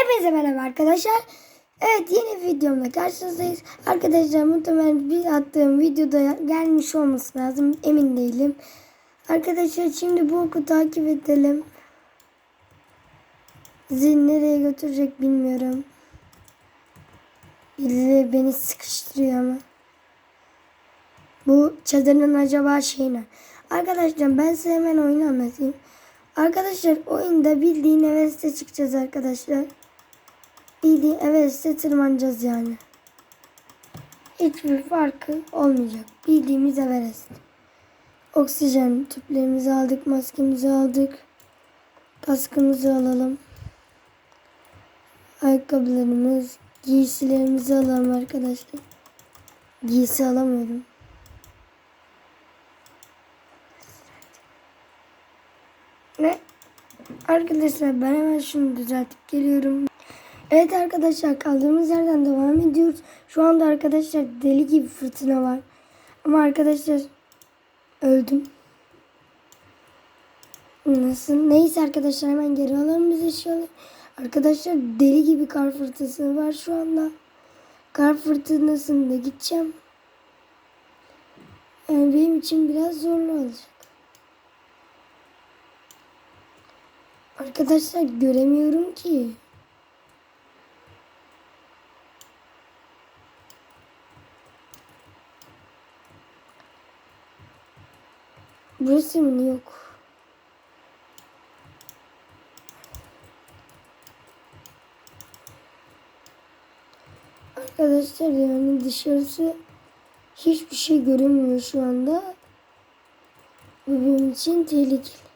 Hepinize merhaba arkadaşlar. Evet yeni videomla karşınızdayız. Arkadaşlar muhtemelen bir attığım videoda gelmiş olması lazım. Emin değilim. Arkadaşlar şimdi bu oku takip edelim. Zil nereye götürecek bilmiyorum. Birileri beni sıkıştırıyor ama. Bu çadırın acaba şey ne? Arkadaşlar ben size hemen oyunu anlatayım. Arkadaşlar oyunda bildiğin Everest'e çıkacağız arkadaşlar. Bildiğin Everest'e tırmanacağız yani. Hiçbir farkı olmayacak. Bildiğimiz Everest. Oksijen tüplerimizi aldık, maskemizi aldık. Kaskımızı alalım. Ayakkabılarımız, giysilerimizi alalım arkadaşlar. Giysi alamıyorum. Ne? Arkadaşlar ben hemen şunu düzeltip geliyorum. Evet arkadaşlar kaldığımız yerden devam ediyoruz. Şu anda arkadaşlar deli gibi fırtına var. Ama arkadaşlar öldüm. Nasıl? Neyse arkadaşlar hemen geri alalım biz eşyaları. Arkadaşlar deli gibi kar fırtınası var şu anda. Kar fırtınasında gideceğim. Yani benim için biraz zorlu olacak. Arkadaşlar göremiyorum ki. Mı yok? Arkadaşlar yani dışarısı hiçbir şey görünmüyor şu anda. Bu benim için tehlikeli.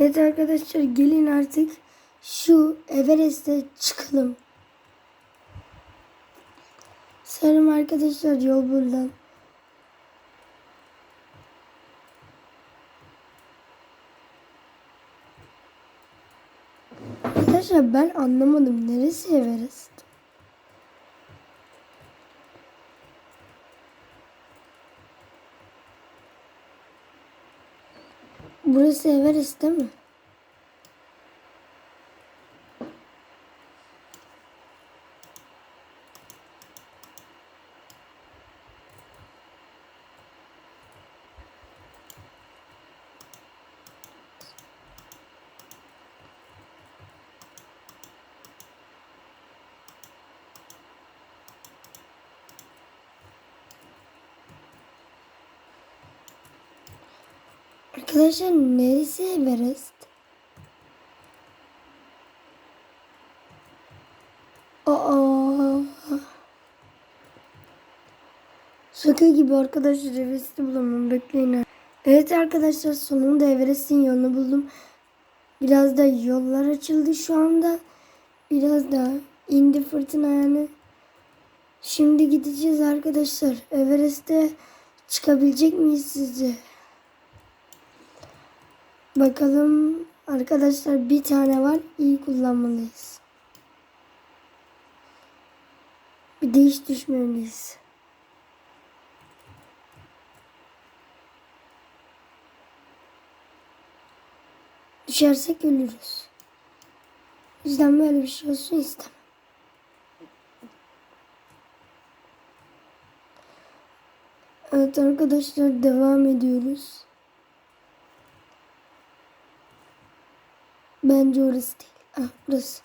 Evet arkadaşlar gelin artık şu Everest'e çıkalım. Sanırım arkadaşlar yol buradan. Arkadaşlar ben anlamadım. Neresi Everest? Burası Everest değil mi? Arkadaşlar neresi Everest? Aa. Şaka gibi arkadaşlar Everest'i bulamam bekleyin. Evet arkadaşlar sonunda Everest'in yolunu buldum. Biraz da yollar açıldı şu anda. Biraz da indi fırtına yani. Şimdi gideceğiz arkadaşlar. Everest'e çıkabilecek miyiz sizce? Bakalım arkadaşlar bir tane var. iyi kullanmalıyız. Bir de hiç düşmemeliyiz. Düşersek ölürüz. O yüzden böyle bir şey olsun istemem. Evet arkadaşlar devam ediyoruz. Bence orası değil. Ah burası.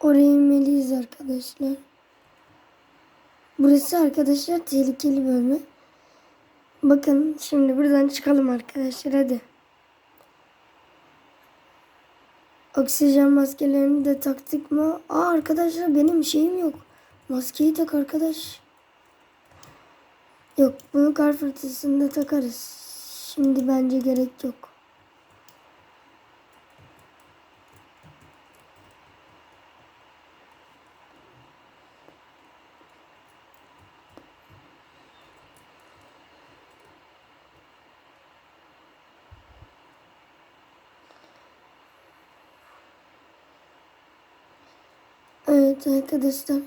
Oraya inmeliyiz arkadaşlar. Burası arkadaşlar tehlikeli bölme. Bakın şimdi buradan çıkalım arkadaşlar hadi. Oksijen maskelerini de taktık mı? Aa arkadaşlar benim şeyim yok. Maskeyi tak arkadaş. Yok bunu kar fırtınasında takarız. Şimdi bence gerek yok. Evet arkadaşlar.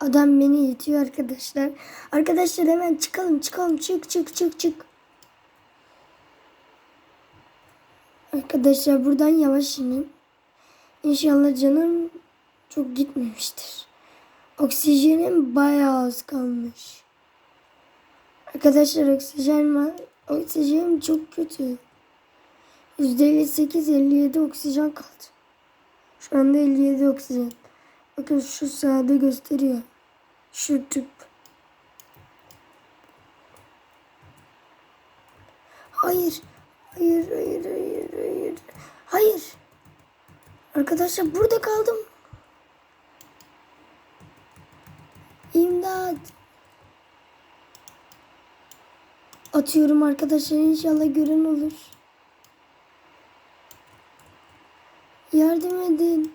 Adam beni itiyor arkadaşlar. Arkadaşlar hemen çıkalım çıkalım çık çık çık çık. Arkadaşlar buradan yavaş inin. İnşallah canım çok gitmemiştir. Oksijenim bayağı az kalmış. Arkadaşlar oksijen. Oksijenim çok kötü. %58-57 oksijen kaldı. Şu anda 57 oksijen. Bakın şu sağda gösteriyor. Şu tüp. Hayır. Hayır, hayır, hayır, hayır. Hayır. Arkadaşlar burada kaldım. İmdat. Atıyorum arkadaşlar inşallah gören olur. Yardım edin.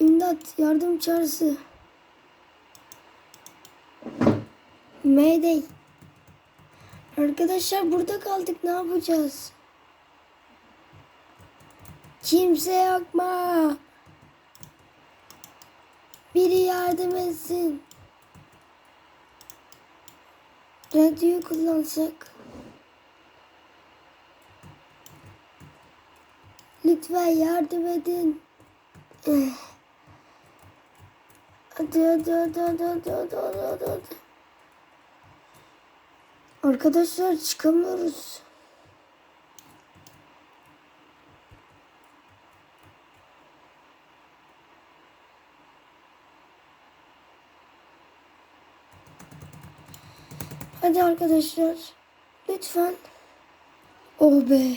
İmdat yardım çağrısı. Mayday. Arkadaşlar burada kaldık ne yapacağız? Kimse yok mu? Biri yardım etsin. Radyoyu kullansak. Lütfen yardım edin. Eh. Hadi hadi hadi hadi hadi hadi hadi hadi. Arkadaşlar çıkamıyoruz. Hadi arkadaşlar. Lütfen. Oh be.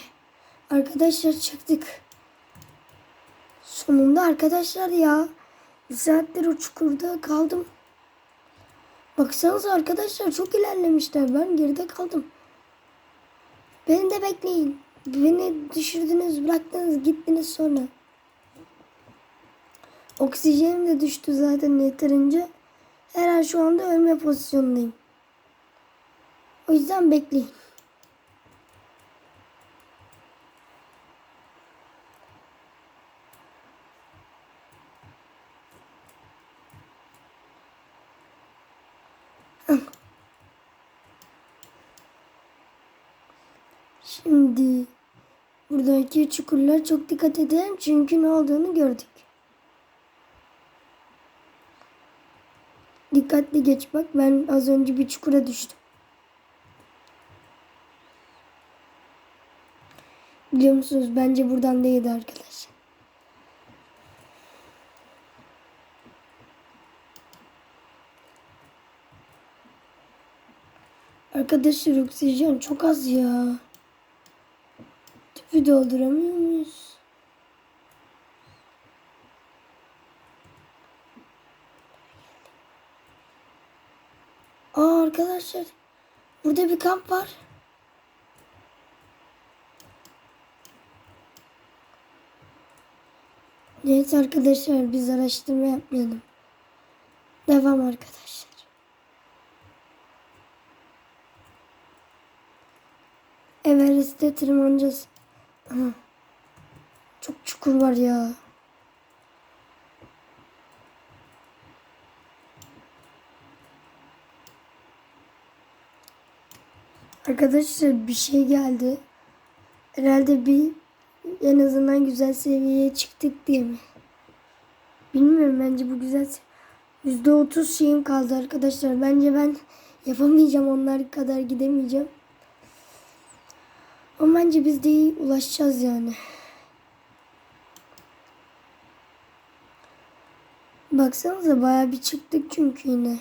Arkadaşlar çıktık. Sonunda arkadaşlar ya. Bir saattir o çukurda kaldım. Baksanıza arkadaşlar çok ilerlemişler. Ben geride kaldım. Beni de bekleyin. Beni düşürdünüz, bıraktınız, gittiniz sonra. Oksijenim de düştü zaten yeterince. Her an şu anda ölme pozisyondayım. O yüzden bekleyin. Şimdi buradaki çukurlar çok dikkat edelim çünkü ne olduğunu gördük. Dikkatli geç bak ben az önce bir çukura düştüm. Biliyor musunuz bence buradan değildi arkadaşlar. Arkadaşlar oksijen çok az ya. Tüpü dolduramıyor muyuz? Aa arkadaşlar. Burada bir kamp var. Neyse arkadaşlar biz araştırma yapmayalım. Devam arkadaşlar. Everest'e tırmanacağız. Çok çukur var ya. Arkadaşlar bir şey geldi. Herhalde bir en azından güzel seviyeye çıktık diye mi? Bilmiyorum bence bu güzel. Yüzde otuz şeyim kaldı arkadaşlar. Bence ben yapamayacağım onlar kadar gidemeyeceğim. Ama bence biz de iyi ulaşacağız yani. Baksanıza bayağı bir çıktık çünkü yine.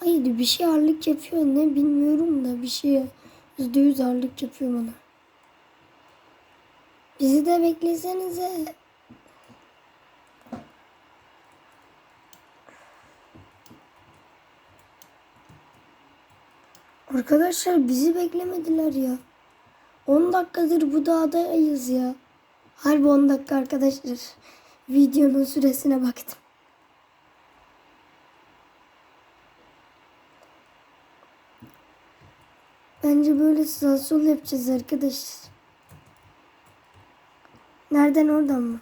Haydi Bir, bir şey ağırlık yapıyor ne bilmiyorum da bir şey yüzde yüz ağırlık yapıyor bana. Bizi de beklesenize. Arkadaşlar bizi beklemediler ya. 10 dakikadır bu dağdayız ya. Harbi 10 dakika arkadaşlar. Videonun süresine baktım. Bence böyle sağ sol yapacağız arkadaşlar. Nereden oradan mı?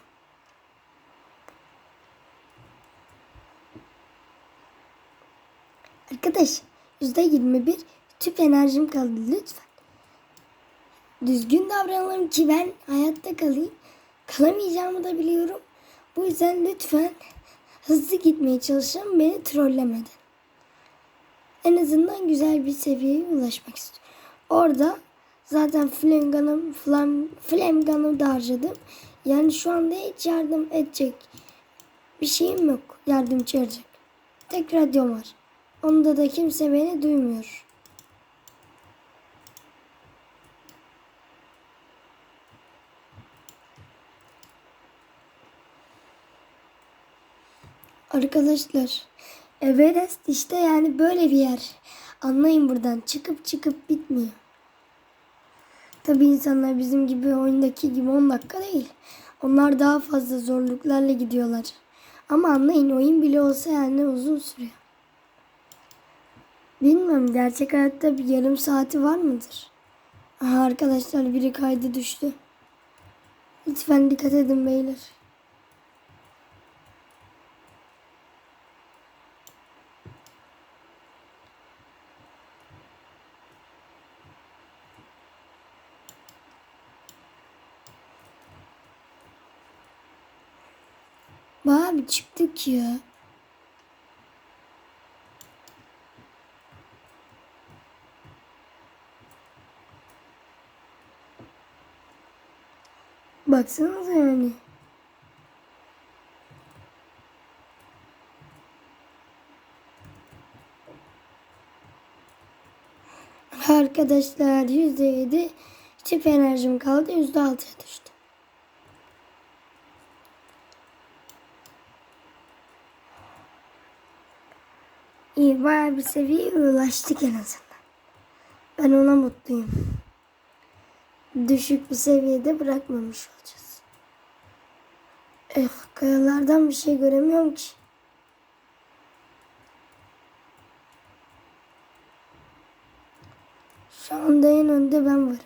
Arkadaş yüzde yirmi bir tüp enerjim kaldı lütfen. Düzgün davranalım ki ben hayatta kalayım. Kalamayacağımı da biliyorum. Bu yüzden lütfen hızlı gitmeye çalışın beni trollemeden. En azından güzel bir seviyeye ulaşmak istiyorum. Orada zaten flame, flame gun'ı da harcadım. Yani şu anda hiç yardım edecek bir şeyim yok. Yardım çağıracak. Tek radyom var. Onda da kimse beni duymuyor. Arkadaşlar Everest işte yani böyle bir yer. Anlayın buradan çıkıp çıkıp bitmiyor. Tabi insanlar bizim gibi oyundaki gibi 10 dakika değil. Onlar daha fazla zorluklarla gidiyorlar. Ama anlayın oyun bile olsa yani uzun sürüyor. Bilmiyorum gerçek hayatta bir yarım saati var mıdır? Aha arkadaşlar biri kaydı düştü. Lütfen dikkat edin beyler. Bayağı bir çıktık ya. Baksanıza yani. Arkadaşlar %7 çift enerjim kaldı %6'ya düştü. İyi bayağı bir seviyeye ulaştık en azından. Ben ona mutluyum. Düşük bir seviyede bırakmamış olacağız. Eh, kayalardan bir şey göremiyorum ki. Şu anda en önde ben varım.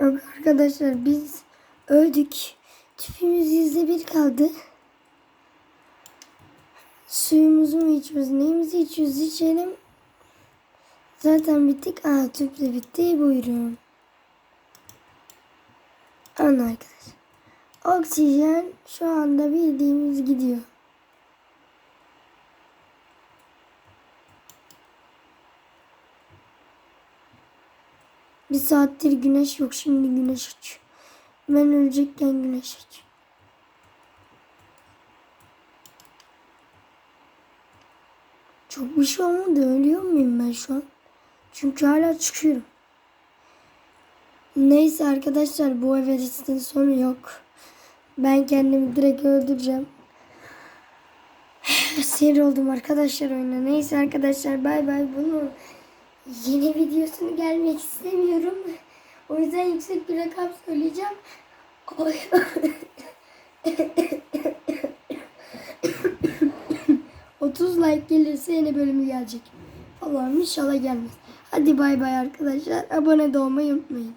Yok arkadaşlar biz öldük. Tüpümüz yüzde bir kaldı. Suyumuzu mu içiyoruz? Neyimizi içiyoruz? İçelim. Zaten bittik. Aa tüp de bitti. Buyurun. Alın arkadaşlar. Oksijen şu anda bildiğimiz gidiyor. Bir saattir güneş yok. Şimdi güneş açıyor. Ben ölecekken güneş açıyor. Çok bir şey olmadı. Ölüyor muyum ben şu an? Çünkü hala çıkıyorum. Neyse arkadaşlar bu Everest'in sonu yok. Ben kendimi direkt öldüreceğim. Sinir oldum arkadaşlar oyuna. Neyse arkadaşlar bay bay. Bunun yeni videosunu gelmek istemiyorum. O yüzden yüksek bir rakam söyleyeceğim. Otuz like gelirse yeni bölümü gelecek. Allah'ım inşallah gelmez. Hadi bay bay arkadaşlar. Abone de olmayı unutmayın.